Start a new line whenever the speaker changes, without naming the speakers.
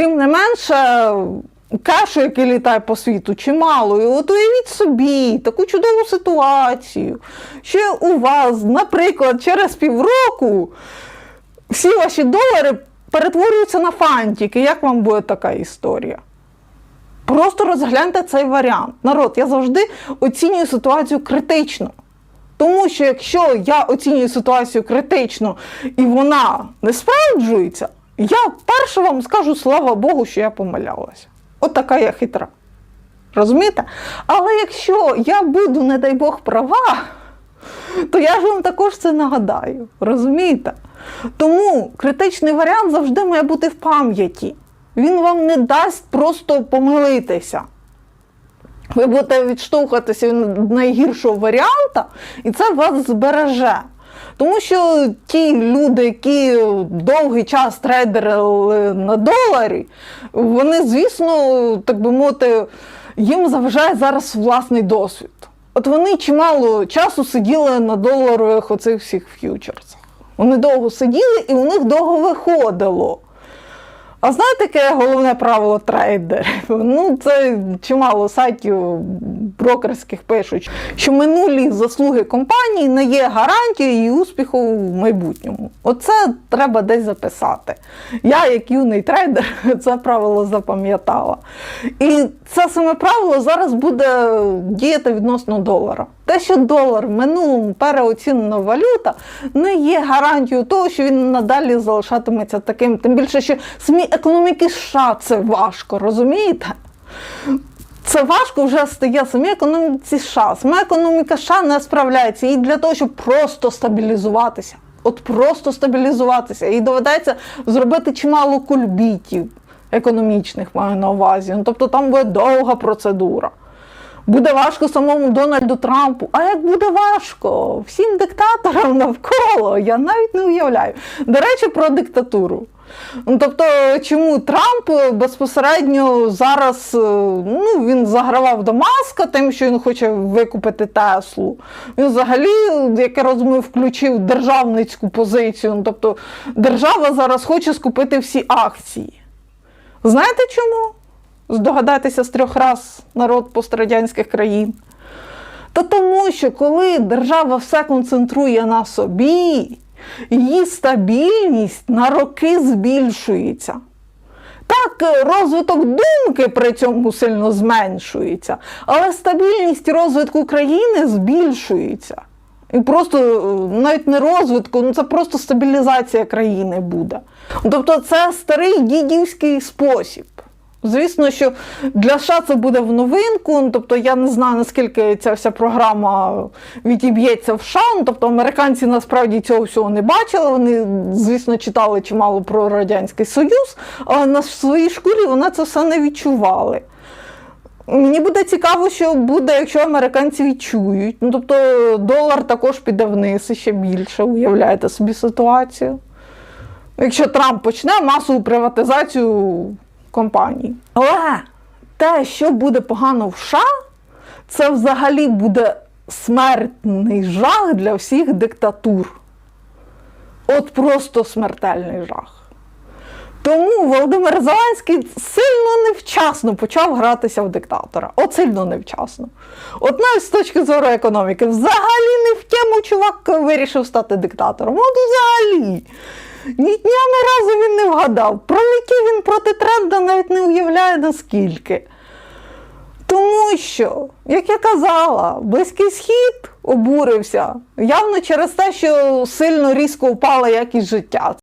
Тим не менше, кешу, який літає по світу, чимало. І от уявіть собі таку чудову ситуацію, що у вас, наприклад, через півроку всі ваші долари перетворюються на фантики. Як вам буде така історія? Просто розгляньте цей варіант. Народ, я завжди оцінюю ситуацію критично. Тому що якщо я оцінюю ситуацію критично і вона не справджується, я перше вам скажу слава Богу, що я помилялася. От така я хитра. Розумієте? Але якщо я буду, не дай Бог, права, то я ж вам також це нагадаю. Розумієте? Тому критичний варіант завжди має бути в пам'яті. Він вам не дасть просто помилитися. Ви будете відштовхуватися від найгіршого варіанта, і це вас збереже. Тому що ті люди, які довгий час трейдерили на доларі, вони, звісно, так би мовити, їм заважає зараз власний досвід. От вони чимало часу сиділи на доларових оцих всіх ф'ючерсах. Вони довго сиділи і у них довго виходило. А знаєте, яке головне правило трейдерів? Ну, це чимало сайтів брокерських пишуть, що минулі заслуги компанії не є гарантією успіху в майбутньому. Оце треба десь записати. Я, як юний трейдер, це правило запам'ятала. І це саме правило зараз буде діяти відносно долара. Те, що долар в минулому переоцінена валюта, не є гарантією того, що він надалі залишатиметься таким. Тим більше, що самі економіки США це важко, розумієте? Це важко вже стає самі економіці США. Сама економіка США не справляється. І для того, щоб просто стабілізуватися, от просто стабілізуватися, їй доведеться зробити чимало кульбітів економічних, маю на увазі. Ну, тобто там буде довга процедура. Буде важко самому Дональду Трампу. А як буде важко всім диктаторам навколо, я навіть не уявляю. До речі, про диктатуру. Ну, тобто, чому Трамп безпосередньо зараз е, ну, він загравав до Маска, тим, що він хоче викупити Теслу. Він взагалі, як я розумію, включив державницьку позицію. Ну, тобто держава зараз хоче скупити всі акції. Знаєте чому? Здогадайтеся з трьох раз народ пострадянських країн. Та тому, що коли держава все концентрує на собі, її стабільність на роки збільшується. Так, е, розвиток думки при цьому сильно зменшується, але стабільність розвитку країни збільшується. І просто е, навіть не розвитку, ну це просто стабілізація країни буде. Тобто це старий дідівський спосіб. Звісно, що для США це буде в новинку. Ну, тобто я не знаю, наскільки ця вся програма відіб'ється в США. Ну, Тобто американці насправді цього всього не бачили. Вони, звісно, читали чимало про Радянський Союз, але на своїй шкурі вони це все не відчували. Мені буде цікаво, що буде, якщо американці відчують. Ну, тобто долар також піде вниз і ще більше. Уявляєте собі ситуацію. Якщо Трамп почне масову приватизацію компаній. Але те, що буде погано в США, це взагалі буде смертний жах для всіх диктатур. От просто смертельний жах. Тому Володимир Зеленський сильно невчасно почав гратися в диктатора. От сильно невчасно. От навіть з точки зору економіки, взагалі не в тему чувак вирішив стати диктатором. От взагалі. Ні дня ні разу він не вгадав. Пролетів проти тренда, навіть не уявляє наскільки. Тому що, як я казала, Близький Схід обурився явно через те, що сильно різко впала якість життя.